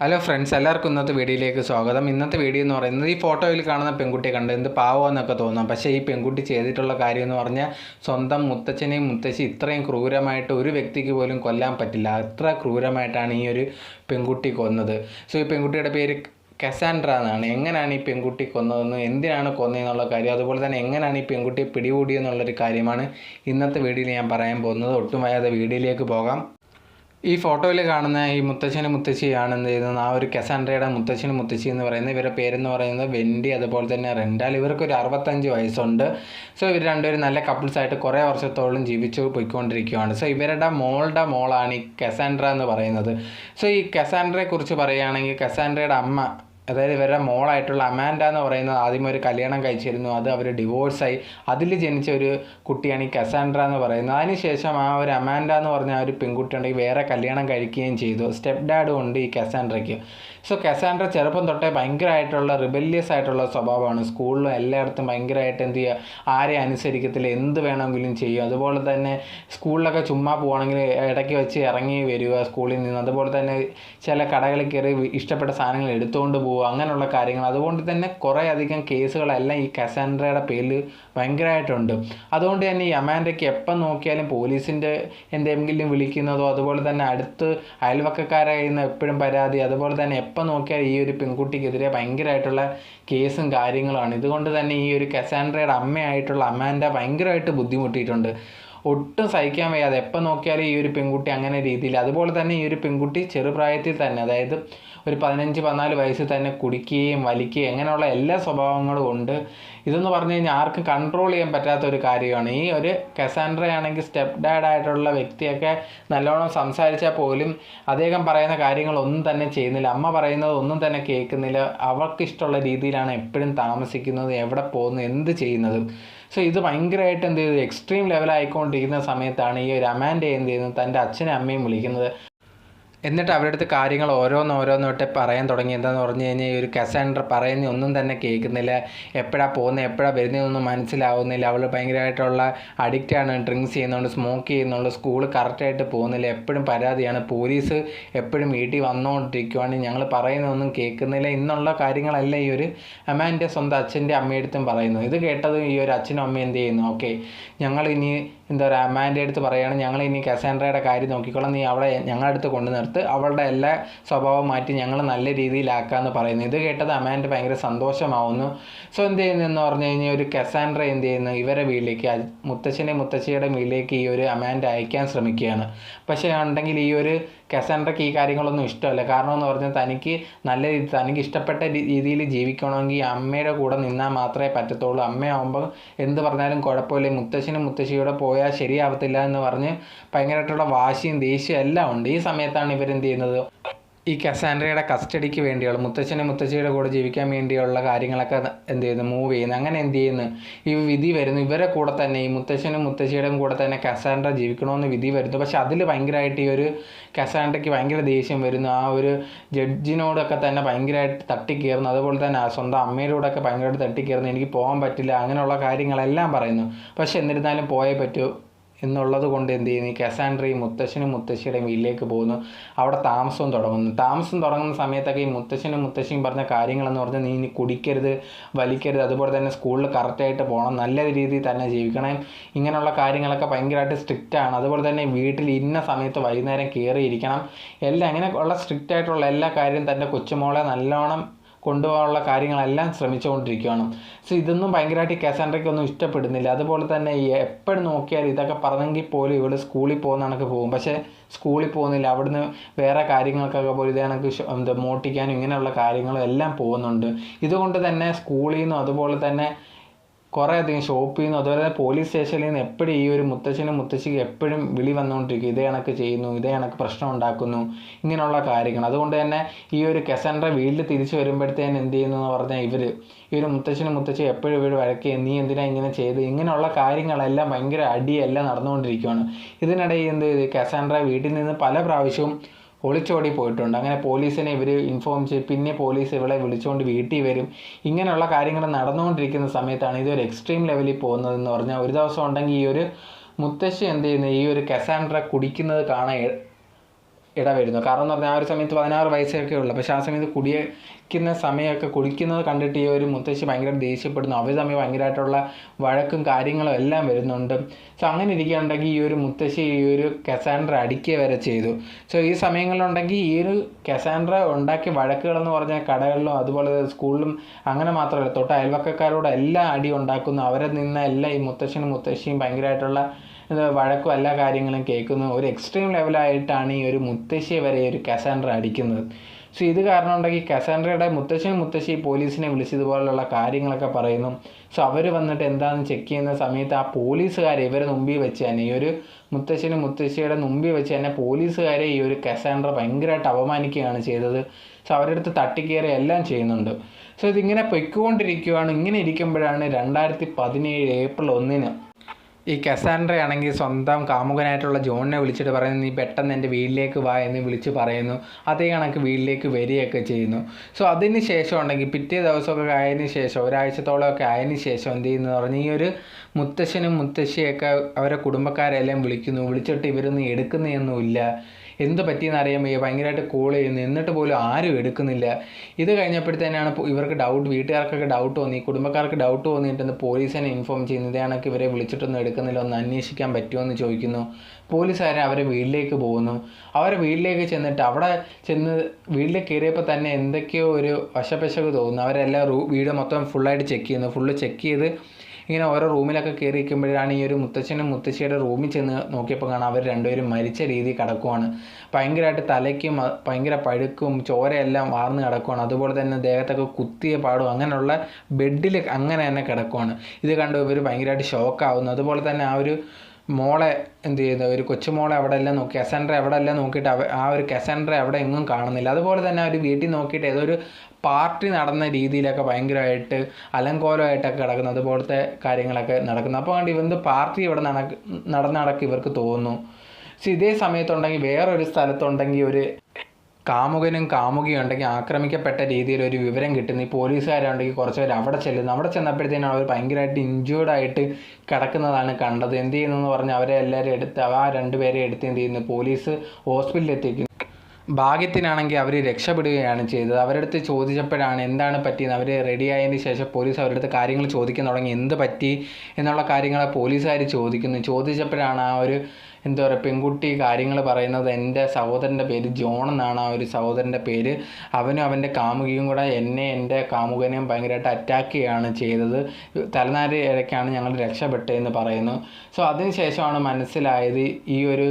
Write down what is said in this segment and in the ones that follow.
Hello friends എല്ലാവർക്കും ഇന്നത്തെ വീഡിയോയിലേക്ക് സ്വാഗതം. ഇന്നത്തെ വീഡിയോ എന്ന് പറയുന്നത് ഈ ഫോട്ടോയിൽ കാണുന്ന പെൺകുട്ടിയെ കണ്ട് എന്ത് പാവമെന്നൊക്കെ തോന്നാം. പക്ഷേ ഈ പെൺകുട്ടി ചെയ്തിട്ടുള്ള കാര്യം എന്ന് പറഞ്ഞാൽ സ്വന്തം മുത്തച്ഛനെയും മുത്തശ്ശി ഇത്രയും ക്രൂരമായിട്ട് ഒരു വ്യക്തിക്ക് പോലും കൊല്ലാൻ പറ്റില്ല. അത്ര ക്രൂരമായിട്ടാണ് ഈ ഒരു പെൺകുട്ടി കൊന്നത്. സോ ഈ പെൺകുട്ടിയുടെ പേര് കസാൻഡ്ര എന്നാണ്. എങ്ങനെയാണ് ഈ പെൺകുട്ടി കൊന്നതെന്ന് എന്തിനാണ് കൊന്നതെന്നുള്ള കാര്യം അതുപോലെ തന്നെ എങ്ങനെയാണ് ഈ പെൺകുട്ടിയെ പിടികൂടിയെന്നുള്ളൊരു കാര്യമാണ് ഇന്നത്തെ വീഡിയോയിൽ ഞാൻ പറയാൻ പോകുന്നത്. ഒട്ടും വയ്യാതെ വീഡിയോയിലേക്ക് പോകാം. ഈ ഫോട്ടോയിൽ കാണുന്ന ഈ മുത്തശ്ശനും മുത്തശ്ശിയാണ് എന്ത് ചെയ്യുന്നത്? ആ ഒരു കസാൻഡ്രയുടെ മുത്തശ്ശനും മുത്തശ്ശി എന്ന് പറയുന്നത്. ഇവരുടെ പേരെന്ന് പറയുന്നത് വെൻഡി അതുപോലെ തന്നെ റെൻഡാൽ. ഇവർക്കൊരു അറുപത്തഞ്ച് വയസ്സുണ്ട്. സോ ഇവർ രണ്ടുപേരും നല്ല കപ്പിൾസായിട്ട് കുറേ വർഷത്തോളം ജീവിച്ചു പോയിക്കൊണ്ടിരിക്കുകയാണ് സോ ഇവരുടെ മോളുടെ മോളാണ് ഈ കസാൻഡ്ര എന്ന് പറയുന്നത്. സോ ഈ കസാൻഡ്രയെ കുറിച്ച് പറയുകയാണെങ്കിൽ കസാൻഡ്രയുടെ അമ്മ അതായത് ഇവരുടെ മോളായിട്ടുള്ള അമാൻഡ എന്ന് പറയുന്നത് ആദ്യം ഒരു കല്യാണം കഴിച്ചിരുന്നു. അത് അവർ ഡിവോഴ്സായി അതിൽ ജനിച്ച ഒരു കുട്ടിയാണ് ഈ കസാൻഡ്ര എന്ന് പറയുന്നത്. അതിനുശേഷം ആ ഒരു അമാൻഡ എന്ന് പറഞ്ഞ ആ ഒരു പെൺകുട്ടി ഉണ്ടെങ്കിൽ വേറെ കല്യാണം കഴിക്കുകയും ചെയ്തു. സ്റ്റെപ്പ് ഡാഡും ഉണ്ട് ഈ കസാൻഡ്രയ്ക്ക്. സോ കസാൻഡ്ര ചെറുപ്പം തൊട്ടേ ഭയങ്കരമായിട്ടുള്ള റിബല്യസ് ആയിട്ടുള്ള സ്വഭാവമാണ്. സ്കൂളിലും എല്ലായിടത്തും ഭയങ്കരമായിട്ട് എന്ത് ചെയ്യുക? ആരെ അനുസരിക്കത്തില്ല. എന്ത് വേണമെങ്കിലും ചെയ്യും അതുപോലെ തന്നെ സ്കൂളിലൊക്കെ ചുമ്മാ പോകണമെങ്കിൽ ഇടയ്ക്ക് വെച്ച് ഇറങ്ങി വരിക സ്കൂളിൽ നിന്ന്. അതുപോലെ തന്നെ ചില കടകളിൽ കയറി ഇഷ്ടപ്പെട്ട സാധനങ്ങൾ എടുത്തുകൊണ്ട് പോവുക അങ്ങനെയുള്ള കാര്യങ്ങൾ. അതുകൊണ്ട് തന്നെ കുറേ അധികം കേസുകളെല്ലാം ഈ കസാൻഡ്രയുടെ പേരിൽ ഭയങ്കരമായിട്ടുണ്ട്. അതുകൊണ്ട് തന്നെ ഈ അമാൻഡയ്ക്ക് എപ്പം നോക്കിയാലും പോലീസിന്റെ എന്തെങ്കിലും വിളിക്കുന്നതോ അതുപോലെ തന്നെ അടുത്ത് അയൽവക്കക്കാരെ എപ്പോഴും പരാതി അതുപോലെ തന്നെ എപ്പം നോക്കിയാലും ഈ ഒരു പെൺകുട്ടിക്കെതിരെ ഭയങ്കരമായിട്ടുള്ള കേസും കാര്യങ്ങളുമാണ് ഇതുകൊണ്ട് തന്നെ ഈ ഒരു കസാൻഡ്രയുടെ അമ്മയായിട്ടുള്ള അമാൻഡ ഭയങ്കരമായിട്ട് ബുദ്ധിമുട്ടിയിട്ടുണ്ട്. ഒട്ടും സഹിക്കാൻ വയ്യാതെ എപ്പോൾ നോക്കിയാലും ഈ ഒരു പെൺകുട്ടി അങ്ങനെ രീതിയിൽ അതുപോലെ തന്നെ ഈ ഒരു പെൺകുട്ടി ചെറുപ്രായത്തിൽ തന്നെ അതായത് ഒരു പതിനഞ്ച് പതിനാല് വയസ്സിൽ തന്നെ കുടിക്കുകയും വലിക്കുകയും അങ്ങനെയുള്ള എല്ലാ സ്വഭാവങ്ങളും ഉണ്ട്. ഇതെന്ന് പറഞ്ഞു കഴിഞ്ഞാൽ ആർക്കും കൺട്രോൾ ചെയ്യാൻ പറ്റാത്ത ഒരു കാര്യമാണ്. ഈ ഒരു കസാൻഡ്രയാണെങ്കിൽ സ്റ്റെപ്പ് ഡാഡ് ആയിട്ടുള്ള വ്യക്തിയൊക്കെ നല്ലോണം സംസാരിച്ചാൽ പോലും അദ്ദേഹം പറയുന്ന കാര്യങ്ങളൊന്നും തന്നെ ചെയ്യുന്നില്ല. അമ്മ പറയുന്നത് ഒന്നും തന്നെ കേൾക്കുന്നില്ല. അവർക്ക് ഇഷ്ടമുള്ള രീതിയിലാണ് എപ്പോഴും താമസിക്കുന്നത് എവിടെ പോകുന്നു എന്ത് ചെയ്യുന്നത്. സോ ഇത് ഭയങ്കരമായിട്ട് എന്ത് ചെയ്തു? എക്സ്ട്രീം ലെവലായിക്കൊണ്ടിരിക്കുന്ന സമയത്താണ് ഈ ഒരു അമാൻഡ എന്ത് ചെയ്യുന്നത്? തന്റെ അച്ഛനെയും അമ്മയും വിളിക്കുന്നത്. എന്നിട്ട് അവരുടെ അടുത്ത് കാര്യങ്ങൾ ഓരോന്നോരോന്നോട്ട് പറയാൻ തുടങ്ങി. എന്താണെന്ന് പറഞ്ഞു കഴിഞ്ഞാൽ ഈ ഒരു കസാൻഡർ പറയുന്ന ഒന്നും തന്നെ കേൾക്കുന്നില്ല. എപ്പോഴാണ് പോകുന്നത് എപ്പോഴാണ് വരുന്നതെന്നൊന്നും മനസ്സിലാവുന്നില്ല. അവൾ ഭയങ്കരമായിട്ടുള്ള അഡിക്റ്റാണ് ഡ്രിങ്ക്സ് ചെയ്യുന്നുണ്ട് സ്മോക്ക് ചെയ്യുന്നുണ്ട് സ്കൂൾ കറക്റ്റായിട്ട് പോകുന്നില്ല. എപ്പോഴും പരാതിയാണ്. പോലീസ് എപ്പോഴും വീട്ടിൽ വന്നുകൊണ്ടിരിക്കുവാണ് ഞങ്ങൾ പറയുന്നതൊന്നും കേൾക്കുന്നില്ല. എന്നുള്ള കാര്യങ്ങളല്ല ഈ ഒരു അമ്മാന്റെ സ്വന്തം അച്ഛന്റെ അമ്മയടുത്തും പറയുന്നു ഇത് കേട്ടത് ഈ ഒരു അച്ഛനും അമ്മയും എന്ത് ചെയ്യുന്നു? ഓക്കെ ഞങ്ങൾ ഇനി എന്താ പറയുക അമ്മാന്റെ അടുത്ത് പറയുകയാണ് ഞങ്ങൾ ഇനി കസാൻഡ്രയുടെ കാര്യം നോക്കിക്കോളാം. നീ അവളെ ഞങ്ങളുടെ അടുത്ത് കൊണ്ടു നിർത്ത് അവളുടെ എല്ലാ സ്വഭാവം മാറ്റി ഞങ്ങൾ നല്ല രീതിയിലാക്കാമെന്ന് പറയുന്നു. ഇത് കേട്ടത് അമാൻഡ് ഭയങ്കര സന്തോഷമാവുന്നു. സോ എന്ത് ചെയ്യുന്നതെന്ന് പറഞ്ഞു കഴിഞ്ഞാൽ ഒരു കസാൻഡ്ര എന്ത് ചെയ്യുന്നു? ഇവരെ വീട്ടിലേക്ക് മുത്തച്ഛനെ മുത്തശ്ശിയുടെ വീട്ടിലേക്ക് ഈ ഒരു അമാൻഡ് അയക്കാൻ ശ്രമിക്കുകയാണ്. പക്ഷേ ഉണ്ടെങ്കിൽ ഈ ഒരു കസാൻഡ്രയ്ക്ക് ഈ കാര്യങ്ങളൊന്നും ഇഷ്ടമല്ല. കാരണം എന്ന് പറഞ്ഞാൽ തനിക്ക് നല്ല രീതി തനിക്ക് ഇഷ്ടപ്പെട്ട രീതിയിൽ ജീവിക്കണമെങ്കിൽ അമ്മയുടെ കൂടെ നിന്നാൽ മാത്രമേ പറ്റത്തുള്ളൂ. അമ്മയാവുമ്പോൾ എന്ത് പറഞ്ഞാലും കുഴപ്പമില്ല. മുത്തശ്ശനും മുത്തശ്ശിയോടെ പോയാൽ ശരിയാവത്തില്ല എന്ന് പറഞ്ഞ് ഭയങ്കരമായിട്ടുള്ള വാശിയും ദേഷ്യവും എല്ലാം ഉണ്ട്. ഈ സമയത്താണ് ഇവരെന്ത് ചെയ്യുന്നത്? ഈ കസാൻഡ്രയുടെ കസ്റ്റഡിക്ക് വേണ്ടിയുള്ള മുത്തച്ഛനും മുത്തച്ഛിയുടെ കൂടെ ജീവിക്കാൻ വേണ്ടിയുള്ള കാര്യങ്ങളൊക്കെ എന്ത് ചെയ്യുന്നു മൂവ് ചെയ്യുന്നു. അങ്ങനെ എന്ത് ചെയ്യുന്നു? ഈ വിധി വരുന്നു. ഇവരെ കൂടെ തന്നെ ഈ മുത്തച്ഛനും മുത്തശ്ശിയുടെയും കൂടെ തന്നെ കസാൻഡ്ര ജീവിക്കണമെന്ന് വിധി വരുന്നു. പക്ഷെ അതിൽ ഭയങ്കരമായിട്ട് ഈ ഒരു കസാൻഡ്രയ്ക്ക് ഭയങ്കര ദേഷ്യം വരുന്നു. ആ ഒരു ജഡ്ജിനോടൊക്കെ തന്നെ ഭയങ്കരമായിട്ട് തട്ടിക്കയറുന്നു അതുപോലെ തന്നെ സ്വന്തം അമ്മയിലൂടെയൊക്കെ ഭയങ്കരമായിട്ട് തട്ടിക്കയറുന്നു എനിക്ക് പോകാൻ പറ്റില്ല അങ്ങനെയുള്ള കാര്യങ്ങളെല്ലാം പറയുന്നു. പക്ഷെ എന്നിരുന്നാലും പോയേ പറ്റൂ. എന്നുള്ളത് കൊണ്ട് എന്ത് ചെയ്യുന്നു? ഈ കസാൻഡ്രയും മുത്തശ്ശനും മുത്തശ്ശിയുടെയും വീട്ടിലേക്ക് പോകുന്നു. അവിടെ താമസവും തുടങ്ങുന്നു. താമസം തുടങ്ങുന്ന സമയത്തൊക്കെ ഈ മുത്തശ്ശനും മുത്തശ്ശിയും പറഞ്ഞ കാര്യങ്ങളെന്ന് പറഞ്ഞാൽ നീ ഇനി കുടിക്കരുത് വലിക്കരുത് അതുപോലെ തന്നെ സ്കൂളിൽ കറക്റ്റായിട്ട് പോകണം നല്ല രീതിയിൽ തന്നെ ജീവിക്കണം. ഇങ്ങനെയുള്ള കാര്യങ്ങളൊക്കെ ഭയങ്കരമായിട്ട് സ്ട്രിക്റ്റ് ആണ്. അതുപോലെ തന്നെ വീട്ടിൽ ഇന്ന സമയത്ത് വൈകുന്നേരം കയറിയിരിക്കണം എല്ലാം അങ്ങനെ ഉള്ള സ്ട്രിക്റ്റ് ആയിട്ടുള്ള എല്ലാ കാര്യവും തന്റെ കൊച്ചുമോളെ നല്ലോണം കൊണ്ടുപോകാനുള്ള കാര്യങ്ങളെല്ലാം ശ്രമിച്ചുകൊണ്ടിരിക്കുകയാണ്. സോ ഇതൊന്നും ഭയങ്കരമായിട്ട് കസാൻഡ്രയ്ക്കൊന്നും ഇഷ്ടപ്പെടുന്നില്ല. അതുപോലെ തന്നെ ഈ എപ്പോഴും നോക്കിയാൽ ഇതൊക്കെ പറഞ്ഞെങ്കിൽ പോലും ഇവൾ സ്കൂളിൽ പോകുന്ന കണക്ക് പോകും. പക്ഷേ സ്കൂളിൽ പോകുന്നില്ല. അവിടുന്ന് വേറെ കാര്യങ്ങൾക്കൊക്കെ പോലും ഇതേ കണക്ക് എന്താ മോട്ടിക്കാനും ഇങ്ങനെയുള്ള കാര്യങ്ങളും എല്ലാം പോകുന്നുണ്ട്. ഇതുകൊണ്ട് തന്നെ സ്കൂളിൽ നിന്നും അതുപോലെ തന്നെ കുറേ അധികം ഷോപ്പിൽ നിന്ന് അതുപോലെ പോലീസ് സ്റ്റേഷനിൽ നിന്ന് എപ്പോഴും ഈ ഒരു മുത്തച്ഛനും മുത്തശ്ശിക്ക് എപ്പോഴും വിളി വന്നുകൊണ്ടിരിക്കും ഇതേ കണക്ക് ചെയ്യുന്നു ഇതേ കണക്ക് പ്രശ്നം ഉണ്ടാക്കുന്നു ഇങ്ങനെയുള്ള കാര്യങ്ങൾ. അതുകൊണ്ട് തന്നെ ഈ ഒരു കെസൻഡ്ര വീട്ടിൽ തിരിച്ചു വരുമ്പോഴത്തേന് എന്ത് ചെയ്യുന്നു എന്ന് പറഞ്ഞാൽ ഇവർ ഈ ഒരു മുത്തച്ഛനും മുത്തശ്ശി എപ്പോഴും ഇവർ വഴക്കി നീ എന്തിനാ ഇങ്ങനെ ചെയ്ത് ഇങ്ങനെയുള്ള കാര്യങ്ങളെല്ലാം ഭയങ്കര അടിയെല്ലാം നടന്നുകൊണ്ടിരിക്കുകയാണ് ഇതിനിടയിൽ എന്ത് ചെയ്ത്? കെസാൻഡ്ര വീട്ടിൽ നിന്ന് പല പ്രാവശ്യവും ഒളിച്ചോടി പോയിട്ടുണ്ട്. അങ്ങനെ പോലീസിനെ ഇവർ ഇൻഫോം ചെയ്ത് പിന്നെ പോലീസ് ഇവളെ വിളിച്ചുകൊണ്ട് വീട്ടിൽ വരും. ഇങ്ങനെയുള്ള കാര്യങ്ങൾ നടന്നുകൊണ്ടിരിക്കുന്ന സമയത്താണ് ഇതൊരു എക്സ്ട്രീം ലെവലിൽ പോകുന്നതെന്ന് പറഞ്ഞാൽ ഒരു ദിവസം ഉണ്ടെങ്കിൽ ഈ ഒരു മുത്തശ്ശി എന്ത് ചെയ്യുന്നത് ഈ ഒരു കസാൻഡ്ര കുടിക്കുന്നത് കാണാൻ ഇടവരുന്നു. കാരണം എന്ന് പറഞ്ഞാൽ ആ ഒരു സമയത്ത് പതിനാറ് വയസ്സൊക്കെ ഉള്ളൂ. പക്ഷേ ആ സമയത്ത് കുടിക്കുന്ന സമയമൊക്കെ കുടിക്കുന്നത് കണ്ടിട്ട് ഈ ഒരു മുത്തശ്ശി ഭയങ്കര ദേഷ്യപ്പെടുന്നു. അവർ തമ്മിൽ ഭയങ്കരമായിട്ടുള്ള വഴക്കും കാര്യങ്ങളും എല്ലാം വരുന്നുണ്ട്. സോ അങ്ങനെ ഇരിക്കുകയാണെങ്കിൽ ഈ ഒരു മുത്തശ്ശി ഈ ഒരു കസാൻഡ്ര അടിക്കുക വരെ ചെയ്തു. സോ ഈ സമയങ്ങളിലുണ്ടെങ്കിൽ ഈ ഒരു കസാൻഡ്ര ഉണ്ടാക്കിയ വഴക്കുകളെന്ന് പറഞ്ഞാൽ കടകളിലും അതുപോലെ സ്കൂളിലും അങ്ങനെ മാത്രമല്ല തൊട്ട് അയൽവക്കക്കാരോട് എല്ലാം അടി ഉണ്ടാക്കുന്നു. അവരെ നിന്ന് എല്ലാം ഈ മുത്തശ്ശനും മുത്തശ്ശിയും ഭയങ്കരമായിട്ടുള്ള വഴക്കും എല്ലാ കാര്യങ്ങളും കേൾക്കുന്നു ഒരു എക്സ്ട്രീം ലെവലായിട്ടാണ് ഈ ഒരു മുത്തശ്ശിയെ വരെ ഒരു കസാൻഡ്ര അടിക്കുന്നത്. സോ ഇത് കാരണം ഉണ്ടെങ്കിൽ കസാൻഡ്രയുടെ മുത്തശ്ശി മുത്തശ്ശി പോലീസിനെ വിളിച്ചതുപോലെയുള്ള കാര്യങ്ങളൊക്കെ പറയുന്നു. സോ അവർ വന്നിട്ട് എന്താണെന്ന് ചെക്ക് ചെയ്യുന്ന സമയത്ത് ആ പോലീസുകാരെ ഇവരെ മുമ്പിൽ വെച്ച് തന്നെ ഈ ഒരു മുത്തശ്ശനും മുത്തശ്ശിയുടെ മുമ്പിൽ വെച്ച് തന്നെ പോലീസുകാരെ ഈ ഒരു കസാൻഡ്ര ഭയങ്കരമായിട്ട് അപമാനിക്കുകയാണ് ചെയ്തത്. സോ അവരുടെ അടുത്ത് എല്ലാം ചെയ്യുന്നുണ്ട്. സോ ഇതിങ്ങനെ പൊയ്ക്കൊണ്ടിരിക്കുകയാണ് ഇങ്ങനെ ഇരിക്കുമ്പോഴാണ് രണ്ടായിരത്തി പതിനേഴ് ഏപ്രിൽ ഒന്നിന് ഈ കസാൻഡ്ര ആണെങ്കിൽ സ്വന്തം കാമുകനായിട്ടുള്ള ജോണിനെ വിളിച്ചിട്ട് പറയുന്നു നീ പെട്ടെന്ന് എന്റെ വീട്ടിലേക്ക് വാ എന്ന് വിളിച്ച് പറയുന്നു. അതേ കണക്ക് വീട്ടിലേക്ക് വരികയൊക്കെ ചെയ്യുന്നു. സോ അതിന് ശേഷം ഉണ്ടെങ്കിൽ പിറ്റേ ദിവസമൊക്കെ ആയതിന് ശേഷം ഒരാഴ്ചത്തോളമൊക്കെ ആയതിന് ശേഷം എന്ത് ചെയ്യുന്നു പറഞ്ഞ് ഈ ഒരു മുത്തശ്ശനും മുത്തശ്ശിയൊക്കെ അവരെ കുടുംബക്കാരെല്ലാം വിളിക്കുന്നു. വിളിച്ചിട്ട് ഇവരൊന്നും എടുക്കുന്നതൊന്നുമില്ല. എന്ത് പറ്റിയെന്ന് അറിയാൻ വയ്യ. ഭയങ്കരമായിട്ട് കോൾ ചെയ്യുന്നു. എന്നിട്ട് പോലും ആരും എടുക്കുന്നില്ല. ഇത് കഴിഞ്ഞപ്പോഴത്തേനാണ് ഇവർക്ക് ഡൗട്ട് വീട്ടുകാർക്കൊക്കെ ഡൗട്ട് തോന്നി. കുടുംബക്കാർക്ക് ഡൗട്ട് തോന്നിയിട്ടൊന്ന് പോലീസിനെ ഇൻഫോം ചെയ്യുന്നു. കണക്ക് ഇവരെ വിളിച്ചിട്ടൊന്നും എടുക്കുന്നില്ല. ഒന്ന് അന്വേഷിക്കാൻ പറ്റുമോ എന്ന് ചോദിക്കുന്നു. പോലീസുകാരെ അവരെ വീട്ടിലേക്ക് പോകുന്നു. അവരെ വീട്ടിലേക്ക് ചെന്നിട്ട് അവിടെ ചെന്ന് വീട്ടിലേക്ക് കയറിയപ്പോൾ തന്നെ എന്തൊക്കെയോ ഒരു വശപശക്ക് തോന്നുന്നു. അവരെല്ലാം വീട് മൊത്തം ഫുള്ളായിട്ട് ചെക്ക് ചെയ്യുന്നു. ഫുള്ള് ചെക്ക് ചെയ്ത് ഇങ്ങനെ ഓരോ റൂമിലൊക്കെ കയറി ഇരിക്കുമ്പോഴാണ് ഈ ഒരു മുത്തച്ഛനും മുത്തശ്ശിയുടെ റൂമിൽ ചെന്ന് നോക്കിയപ്പോൾ കാണാം അവർ രണ്ടുപേരും മരിച്ച രീതി കിടക്കുവാണ്. ഭയങ്കരമായിട്ട് തലയ്ക്കും ഭയങ്കര പഴുക്കും ചോരയെല്ലാം വാർന്ന് കിടക്കുവാണ്. അതുപോലെ തന്നെ ദേഹത്തൊക്കെ കുത്തിയ പാടും. അങ്ങനെയുള്ള ബെഡിൽ അങ്ങനെ തന്നെ കിടക്കുവാണ്. ഇത് കണ്ട് ഇവർ ഭയങ്കരമായിട്ട് ഷോക്കാവുന്നു അതുപോലെ തന്നെ ആ ഒരു മോളെ എന്ത് ചെയ്യുന്നു? ഒരു കൊച്ചുമോളെ അവിടെ എല്ലാം നോക്കി കസാൻഡ്ര എവിടെ എല്ലാം നോക്കിയിട്ട് ആ ഒരു കെസൻഡ്ര എവിടെ എങ്ങും കാണുന്നില്ല. അതുപോലെ തന്നെ ഒരു വീട്ടിൽ നോക്കിയിട്ട് ഏതോ ഒരു പാർട്ടി നടന്ന രീതിയിലൊക്കെ ഭയങ്കരമായിട്ട് അലങ്കോലമായിട്ടൊക്കെ കിടക്കുന്നു. അതുപോലത്തെ കാര്യങ്ങളൊക്കെ നടക്കുന്നു. അപ്പോൾ കണ്ട് ഇവന്ത് പാർട്ടി ഇവിടെ നടക്ക് നടന്ന നടക്ക് ഇവർക്ക് തോന്നുന്നു. പക്ഷെ ഇതേ സമയത്തുണ്ടെങ്കിൽ വേറൊരു സ്ഥലത്തുണ്ടെങ്കിൽ ഒരു കാമുകനും കാമുകിയും ഉണ്ടെങ്കിൽ ആക്രമിക്കപ്പെട്ട രീതിയിൽ ഒരു വിവരം കിട്ടുന്നു. ഈ പോലീസുകാരുണ്ടെങ്കിൽ കുറച്ച് പേര് അവിടെ ചെല്ലുന്നു. അവിടെ ചെന്നപ്പോഴത്തേനും അവർ ഭയങ്കരമായിട്ട് ഇഞ്ചേർഡ് ആയിട്ട് കിടക്കുന്നതാണ് കണ്ടത്. എന്ത് ചെയ്യുന്നു എന്ന് പറഞ്ഞാൽ അവരെ എല്ലാവരും എടുത്ത് ആ രണ്ടുപേരെ എടുത്ത് എന്ത് ചെയ്യുന്നു? പോലീസ് ഹോസ്പിറ്റലിൽ എത്തിക്കുന്നു ഭാഗ്യത്തിനാണെങ്കിൽ അവർ രക്ഷപ്പെടുകയാണ് ചെയ്തത്. അവരുടെ അടുത്ത് ചോദിച്ചപ്പോഴാണ് എന്താണ് പറ്റിയത് അവർ റെഡി ആയതിന് ശേഷം പോലീസ് അവരുടെ അടുത്ത് കാര്യങ്ങൾ ചോദിക്കാൻ തുടങ്ങി. എന്ത് പറ്റി എന്നുള്ള കാര്യങ്ങൾ പോലീസുകാർ ചോദിക്കുന്നു. ചോദിച്ചപ്പോഴാണ് ആ ഒരു എന്താ പറയുക പെൺകുട്ടി കാര്യങ്ങൾ പറയുന്നത് എന്റെ സഹോദരന്റെ പേര് ജോൺ എന്നാണ് ആ ഒരു സഹോദരന്റെ പേര്. അവനും അവന്റെ കാമുകിയും കൂടെ എന്നെ എന്റെ കാമുകനെയും ഭയങ്കരമായിട്ട് അറ്റാക്ക് ചെയ്യുകയാണ് ചെയ്തത്. തലനാരി ഇടയ്ക്കാണ് ഞങ്ങൾ രക്ഷപ്പെട്ടതെന്ന് പറയുന്നു. സോ അതിന് ശേഷമാണ് മനസ്സിലായത് ഈ ഒരു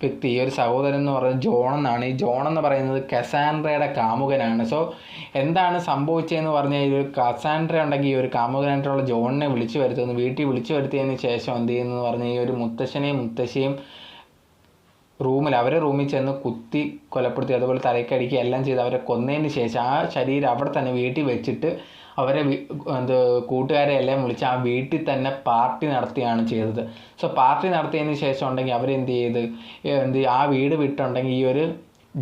വ്യക്തി ഒരു സഹോദരൻ എന്ന് പറയുന്നത് ജോൺ എന്നാണ്. ഈ ജോൺ എന്ന് പറയുന്നത് കസാൻഡ്രയുടെ കാമുകനാണ്. സോ എന്താണ് സംഭവിച്ചതെന്ന് പറഞ്ഞാൽ ഈ ഒരു കസാൻഡ്ര ഉണ്ടെങ്കിൽ ഈ ഒരു കാമുകനായിട്ടുള്ള ജോണിനെ വിളിച്ചു വരുത്തുന്നു വീട്ടിൽ വിളിച്ചു വരുത്തിയതിന് ശേഷം എന്ത് ചെയ്യുന്നു പറഞ്ഞാൽ ഈ ഒരു മുത്തശ്ശനെയും മുത്തശ്ശിയും റൂമിൽ അവരെ റൂമിൽ ചെന്ന് കുത്തി കൊലപ്പെടുത്തി അതുപോലെ തലയ്ക്കടിക്കുക എല്ലാം ചെയ്ത് അവരെ കൊന്നതിന് ശേഷം ആ ശരീരം അവിടെ തന്നെ വീട്ടിൽ വെച്ചിട്ട് അവരെ എന്ത് കൂട്ടുകാരെ എല്ലാം വിളിച്ച് ആ വീട്ടിൽ തന്നെ പാർട്ടി നടത്തിയാണ് ചെയ്തത്. സോ പാർട്ടി നടത്തിയതിന് ശേഷം ഉണ്ടെങ്കിൽ അവരെന്ത് ചെയ്ത്? എന്ത് ആ വീട് വിട്ടുണ്ടെങ്കിൽ ഈ ഒരു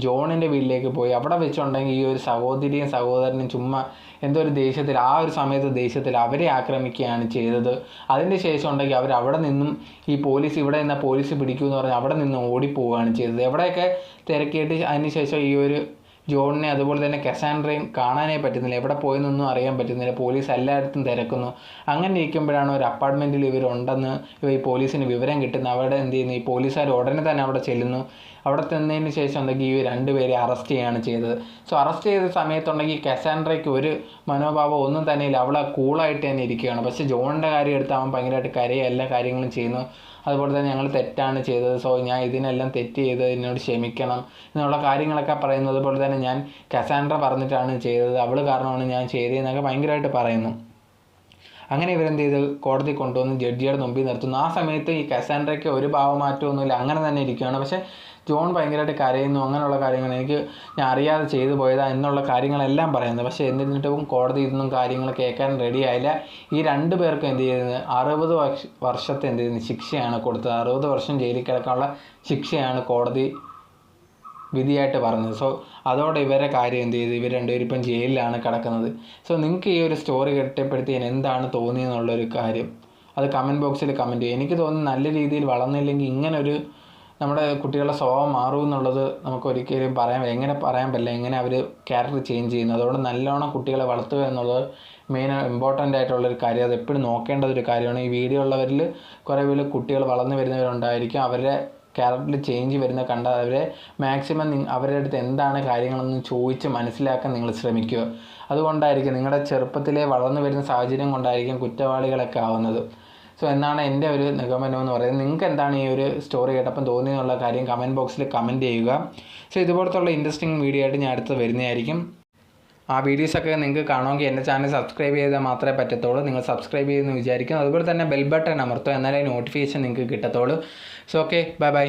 ജോണിന്റെ വീട്ടിലേക്ക് പോയി. അവിടെ വെച്ചുണ്ടെങ്കിൽ ഈ ഒരു സഹോദരിയും സഹോദരനും ചുമ്മാ എന്തോ ഒരു ദേഷ്യത്തിൽ ആ ഒരു സമയത്ത് ദേഷ്യത്തിൽ അവരെ ആക്രമിക്കുകയാണ് ചെയ്തത്. അതിന്റെ ശേഷം ഉണ്ടെങ്കിൽ അവർ അവിടെ നിന്നും ഈ പോലീസ് ഇവിടെ നിന്ന് പോലീസ് പിടിക്കുമെന്ന് പറഞ്ഞ് അവിടെ നിന്ന് ഓടിപ്പോവുകയാണ് ചെയ്തത്. എവിടെയൊക്കെ തിരക്കിയിട്ട് അതിന് ശേഷം ഈ ഒരു ജോണിനെ അതുപോലെ തന്നെ കസാൻഡ്രയും കാണാനേ പറ്റുന്നില്ല. എവിടെ പോയെന്നൊന്നും അറിയാൻ പറ്റുന്നില്ല. പോലീസ് എല്ലായിടത്തും തിരക്കുന്നു. അങ്ങനെ ഇരിക്കുമ്പോഴാണ് ഒരു അപ്പാർട്ട്മെന്റിൽ ഇവരുണ്ടെന്ന് ഇവ ഈ പോലീസിന് വിവരം കിട്ടുന്നത്. അവിടെ എന്ത് ചെയ്യുന്നു? ഈ പോലീസുകാർ ഉടനെ തന്നെ അവിടെ ചെല്ലുന്നു. അവിടെ ചെന്നതിന് ശേഷം ഉണ്ടെങ്കിൽ ഈ രണ്ടുപേരെ അറസ്റ്റ് ചെയ്യുകയാണ് ചെയ്തത്. സോ അറസ്റ്റ് ചെയ്ത സമയത്തുണ്ടെങ്കിൽ കസാൻഡ്രയ്ക്ക് ഒരു മനോഭാവം ഒന്നും തന്നെ ഇല്ല. അവളെ കൂളായിട്ട് തന്നെ ഇരിക്കുകയാണ്. പക്ഷെ ജോണിന്റെ കാര്യം എടുത്ത് അവൻ ഭയങ്കരമായിട്ട് കരയുക എല്ലാ കാര്യങ്ങളും ചെയ്യുന്നു. അതുപോലെ തന്നെ ഞങ്ങൾ തെറ്റാണ് ചെയ്തത്. സോ ഞാൻ ഇതിനെല്ലാം തെറ്റ് ചെയ്ത് എന്നോട് ക്ഷമിക്കണം എന്നുള്ള കാര്യങ്ങളൊക്കെ പറയുന്നത് അതുപോലെ തന്നെ ഞാൻ കസാൻഡ്ര പറഞ്ഞിട്ടാണ് ചെയ്തത്. അവൾ കാരണമാണ് ഞാൻ ചെയ്തതെന്നൊക്കെ ഭയങ്കരമായിട്ട് പറയുന്നു. അങ്ങനെ ഇവരെന്ത് ചെയ്ത്? കോടതി കൊണ്ടുവന്ന് ജഡ്ജിയുടെ മുമ്പിൽ നിർത്തുന്നു. ആ സമയത്ത് ഈ കസാൻഡ്രയ്ക്ക് ഒരു ഭാവമാറ്റമൊന്നുമില്ല. അങ്ങനെ തന്നെ ഇരിക്കുകയാണ്. പക്ഷേ ജോൺ ഭയങ്കരമായിട്ട് കരയുന്നു. അങ്ങനെയുള്ള കാര്യങ്ങൾ എനിക്ക് ഞാൻ അറിയാതെ ചെയ്തു പോയതാ എന്നുള്ള കാര്യങ്ങളെല്ലാം പറയുന്നത് പക്ഷേ എന്നിട്ടും കോടതി ഇതൊന്നും കാര്യങ്ങൾ കേൾക്കാൻ റെഡി ആയില്ല. ഈ രണ്ട് പേർക്കും എന്ത് ചെയ്യുന്നത് അറുപത് വർഷ വർഷത്തെ എന്ത് ചെയ്യുന്നത് ശിക്ഷയാണ് കൊടുത്തത്. അറുപത് വർഷം ജയിലിൽ കിടക്കാനുള്ള ശിക്ഷയാണ് കോടതി വിധിയായിട്ട് പറഞ്ഞത്. സോ അതോടെ ഇവരെ കാര്യം എന്ത് ചെയ്തു? ഇവർ രണ്ടുപേരും ഇപ്പം ജയിലിലാണ് കിടക്കുന്നത്. സോ നിങ്ങൾക്ക് ഈ ഒരു സ്റ്റോറി കേട്ടപ്പെടുത്തിയതിന് എന്താണ് തോന്നിയെന്നുള്ളൊരു കാര്യം അത് കമന്റ് ബോക്സിൽ കമന്റ് ചെയ്യും. എനിക്ക് തോന്നുന്നു നല്ല രീതിയിൽ വളർന്നില്ലെങ്കിൽ ഇങ്ങനൊരു നമ്മുടെ കുട്ടികളുടെ സ്വഭാവം മാറും എന്നുള്ളത് നമുക്ക് ഒരിക്കലും പറയാൻ എങ്ങനെ പറയാൻ പറ്റില്ല? എങ്ങനെ അവർ ക്യാരക്ടർ ചേഞ്ച് ചെയ്യുന്നു? അതുകൊണ്ട് നല്ലോണം കുട്ടികളെ വളർത്തുക എന്നുള്ളത് മെയിൻ ഇമ്പോർട്ടന്റ് ആയിട്ടുള്ളൊരു കാര്യം. അത് എപ്പോഴും നോക്കേണ്ട ഒരു കാര്യമാണ്. ഈ വീഡിയോ ഉള്ളവരിൽ കുറേ പേര് കുട്ടികൾ വളർന്നു വരുന്നവരുണ്ടായിരിക്കും. അവരുടെ ക്യാരക്ടറിൽ ചേഞ്ച് വരുന്ന കണ്ടാൽ അവരെ മാക്സിമം അവരുടെ അടുത്ത് എന്താണ് കാര്യങ്ങളെന്ന് ചോദിച്ച് മനസ്സിലാക്കാൻ നിങ്ങൾ ശ്രമിക്കുക. അതുകൊണ്ടായിരിക്കും നിങ്ങളുടെ ചെറുപ്പത്തിലെ വളർന്നു വരുന്ന സാഹചര്യം കൊണ്ടായിരിക്കും കുറ്റവാളികളൊക്കെ ആവുന്നത്. സോ എന്നാണ് എന്റെ ഒരു നിഗമനം എന്ന് പറയുന്നത്. നിങ്ങൾക്ക് എന്താണ് ഈ ഒരു സ്റ്റോറി കേട്ടപ്പം തോന്നിയെന്നുള്ള കാര്യം കമന്റ് ബോക്സിൽ കമന്റ് ചെയ്യുക. സോ ഇതുപോലത്തുള്ള ഇൻട്രസ്റ്റിംഗ് വീഡിയോ ആയിട്ട് ഞാൻ അടുത്ത് വരുന്നതായിരിക്കും. ആ വീഡിയോസൊക്കെ നിങ്ങൾക്ക് കാണുമെങ്കിൽ എന്റെ ചാനൽ സബ്സ്ക്രൈബ് ചെയ്താൽ മാത്രമേ പറ്റത്തുള്ളൂ. നിങ്ങൾ സബ്സ്ക്രൈബ് ചെയ്യുമെന്ന് വിചാരിക്കും അതുപോലെ തന്നെ ബെൽ ബട്ടൺ അമർത്തുക എന്നാലേ നോട്ടിഫിക്കേഷൻ നിങ്ങൾക്ക് കിട്ടത്തുള്ളൂ. So okay bye bye